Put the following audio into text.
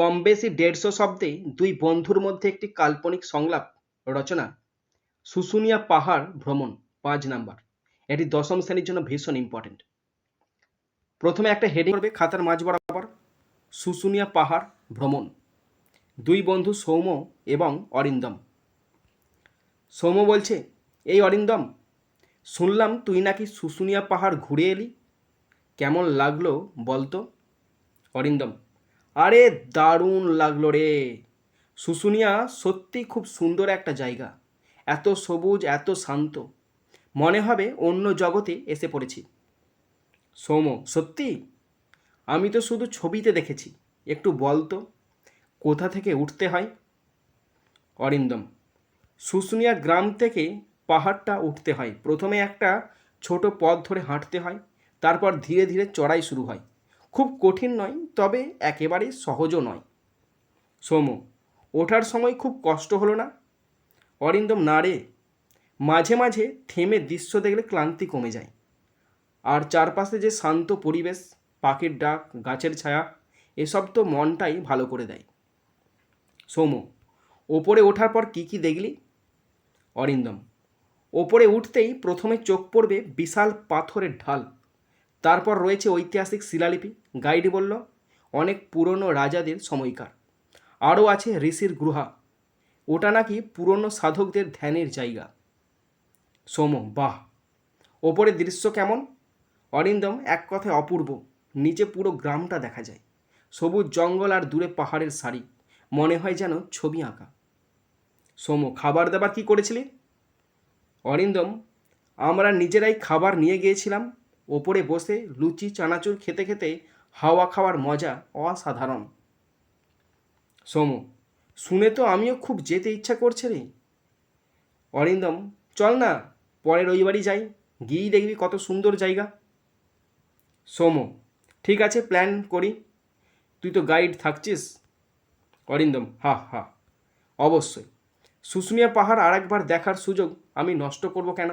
কম বেশি দেড়শো শব্দে দুই বন্ধুর মধ্যে একটি কাল্পনিক সংলাপ রচনা, শুশুনিয়া পাহাড় ভ্রমণ, পাঁচ নাম্বার। এটি দশম শ্রেণির জন্য ভীষণ ইম্পর্টেন্ট প্রথমে একটা হেডিং করবে, খাতার মাঝ বরাবর, শুশুনিয়া পাহাড় ভ্রমণ। দুই বন্ধু সৌম্য এবং অরিন্দম। সৌম্য বলছে, এই অরিন্দম, শুনলাম তুই নাকি শুশুনিয়া পাহাড় ঘুরে এলি। কেমন লাগল বলতো? অরিন্দম আরে দারুণ লাগল রে। শুশুনিয়া সত্যি খুব সুন্দর একটা জায়গা। এত সবুজ, এত শান্ত। মনে হবে অন্য জগতে এসে পড়েছি। সৌম সত্যি? আমি তো শুধু ছবিতে দেখেছি। একটু বলতো কোথা থেকে উঠতে হয়? অরিন্দম, শুশুনিয়া গ্রাম থেকে পাহাড়টা উঠতে হয়। প্রথমে একটা ছোট পথ ধরে হাঁটতে হয়, তারপর ধীরে ধীরে চড়াই শুরু হয়। খুব কঠিন নয়, তবে একেবারে সহজও নয়। সোম ওঠার সময় খুব কষ্ট হলো না? অরিন্দম, না রে। মাঝে মাঝে থেমে দৃশ্য দেখলে ক্লান্তি কমে যায়। আর চারপাশে যে শান্ত পরিবেশ, পাখির ডাক, গাছের ছায়া, এসব তো মনটাই ভালো করে দেয়। সৌম ওপরে ওঠার পর কি কি দেখলি? অরিন্দম, ওপরে উঠতেই প্রথমে চোখ পড়বে বিশাল পাথরের ঢাল। তারপর রয়েছে ঐতিহাসিক শিলালিপি। গাইড বলল, অনেক পুরনো রাজাদের সময়কার। আরও আছে ঋষির গুহা। ওটা নাকি পুরনো সাধকদের ধ্যানের জায়গা। সোম বাহ! ওপরের দৃশ্য কেমন? অরিন্দম এক কথায় অপূর্ব। নিচে পুরো গ্রামটা দেখা যায়। সবুজ জঙ্গল আর দূরে পাহাড়ের সারি। মনে হয় যেন ছবি আঁকা। সোম, খাবার দাবার কি করেছিলি? অরিন্দম, আমরা নিজেরাই খাবার নিয়ে গিয়েছিলাম। ওপরে বসে লুচি, চানাচুর খেতে খেতে হাওয়া খাওয়ার মজা অসাধারণ। সোম, শুনে তো আমিও খুব যেতে ইচ্ছা করছে রে। অরিন্দম, চল না পরে রবিবারই যাই, গিয়েই দেখবি কত সুন্দর জায়গা। সোম, ঠিক আছে প্ল্যান করি। তুই তো গাইড থাকছিস। অরিন্দম, হা হা, অবশ্যই। শুশুনিয়া পাহাড় আরেকবার দেখার সুযোগ আমি নষ্ট করব কেন?